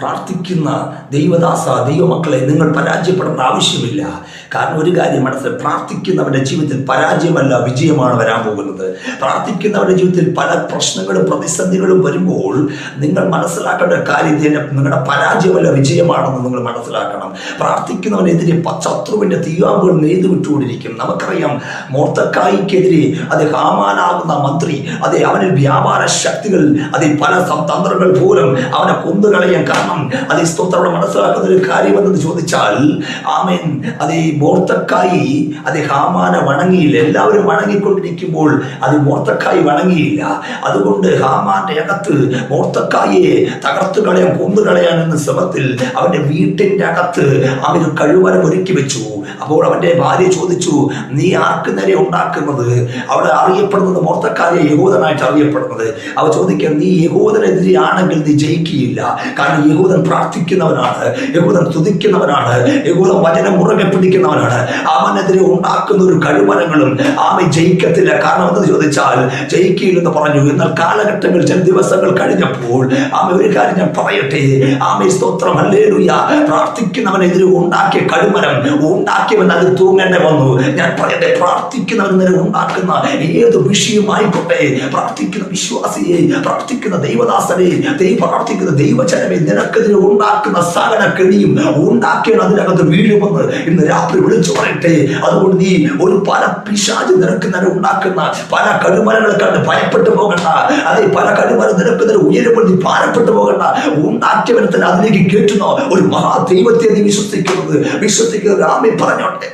പ്രാർത്ഥിക്കുന്ന ദൈവദാസ ദൈവമക്കളെ നിങ്ങൾ പരാജയപ്പെടേണ്ട ആവശ്യമില്ല. കാരണം ഒരു കാര്യം മനസ്സിൽ പ്രാർത്ഥിക്കുന്നവരുടെ ജീവിതത്തിൽ പരാജയമല്ല വിജയമാണ് വരാൻ പോകുന്നത്. പ്രാർത്ഥിക്കുന്നവരുടെ ജീവിതത്തിൽ പല പ്രശ്നങ്ങളും പ്രതിസന്ധികളും വരുമ്പോൾ നിങ്ങൾ മനസ്സിലാക്കേണ്ട കാര്യം നിങ്ങളുടെ പരാജയമല്ല വിജയമാണെന്ന് നിങ്ങൾ മനസ്സിലാക്കണം. പ്രാർത്ഥിക്കുന്നവനെതിരെ ശത്രുവിന്റെ തീവാമ്പുകൾ നെയ്തു വിട്ടുകൊണ്ടിരിക്കും നമുക്കറിയാം മോർത്തക്കായിക്കെതിരെ അത് ഹാമാനാകുന്ന മന്ത്രി അതെ അവനിൽ വ്യാപാര ശക്തികൾ അതിൽ പല തന്ത്രങ്ങൾ പോലും അവനെ കൊന്നുകളയാൻ കാരണം അത് സ്തോത്രവിടെ മനസ്സിലാക്കുന്ന ഒരു കാര്യം എന്തെന്ന് ചോദിച്ചാൽ ആമേൻ. അത് ഈ മോർത്തക്കായി അത് ഹാമാന വണങ്ങിയില്ല. എല്ലാവരും വണങ്ങിക്കൊണ്ടിരിക്കുമ്പോൾ അത് മോർത്തക്കായി വണങ്ങിയില്ല. അതുകൊണ്ട് ഹാമാന്റെ അകത്ത് മോർത്തക്കായെ തകർത്തു കളയാൻ കൊന്നു കളയാൻ എന്ന ശ്രമത്തിൽ അവന്റെ വീട്ടിന്റെ അകത്ത് അവന് കഴിവരം ഒരുക്കി വെച്ചു. അപ്പോൾ അവന്റെ ഭാര്യ ചോദിച്ചു നീ ആർക്ക് നേരെ ഉണ്ടാക്കുന്നത്? അവിടെ അറിയപ്പെടുന്നത് മോർത്തക്കാരെ യഹൂദനായിട്ട് അറിയപ്പെടുന്നത്. അവ ചോദിക്കുക നീ യഹോദനെതിരെ ആണെങ്കിൽ നീ ജയിക്കുകയില്ല. കാരണം യഹൂദൻ പ്രാർത്ഥിക്കുന്നവനാണ് യഹൂദൻ തുതിക്കുന്നവനാണ് യഹൂദൻ വചനം മുറുകെ പിടിക്കുന്നവനാണ്. അവനെതിരെ ഉണ്ടാക്കുന്ന ഒരു കഴിവനങ്ങളും ആമെ ജയിക്കത്തില്ല. കാരണം എന്ന് ചോദിച്ചാൽ ജയിക്കില്ലെന്ന് പറഞ്ഞു. എന്നാൽ കാലഘട്ടങ്ങൾ ചില ദിവസങ്ങൾ കഴിഞ്ഞപ്പോൾ ആമെ ഒരു കാര്യം ഞാൻ പറയട്ടെ. ആമെ സ്തോത്രം അല്ലേലുയ പ്രാർത്ഥിക്കുന്നവനെതിരെ ഉണ്ടാക്കിയ കഴിമരം ഉണ്ടാക്കിയവൻ അത് തൂങ്ങേണ്ടി വന്നു. ഞാൻ പറയട്ടെ പ്രാർത്ഥിക്കുന്നവനെതിരെ ഉണ്ടാക്കുന്ന ഏത് വിഷയമായിക്കോട്ടെ? പ്രാർത്ഥിക്കുന്ന വിശ്വാസിയെ പ്രാർത്ഥിക്കുന്ന ദൈവദാസനെ ദൈവ പ്രാർത്ഥിക്കുന്ന ദൈവജനമെ നിനക്കെതിരെ ഉണ്ടാക്കുന്ന സകല കെണിയും ഉണ്ടാക്കിയ അതിനകത്ത് വീഴുമെന്ന് ഇന്ന് രാത്രി വിളിച്ചു പറയട്ടെ. അതുകൊണ്ട് നീ ഒരു പല പിശാച് നിനക്ക് നേരെ ഉണ്ടാക്കുന്ന പല കടുമരങ്ങളെ കണ്ട് ഭയപ്പെട്ടു പോകണ്ട. അതെ പല കടുമല നിനക്ക് നേരെ ഉയരുമ്പോൾ നീ ഭാരപ്പെട്ടു പോകണ്ട. ഉണ്ടാക്കിയവനെ അതിലേക്ക് കേട്ടുന്നോ ഒരു മഹാദൈവത്തെ നീ വിശ്വസിക്കുന്നത്. വിശ്വസിക്കുന്നത് രാമി പറഞ്ഞോട്ടെ.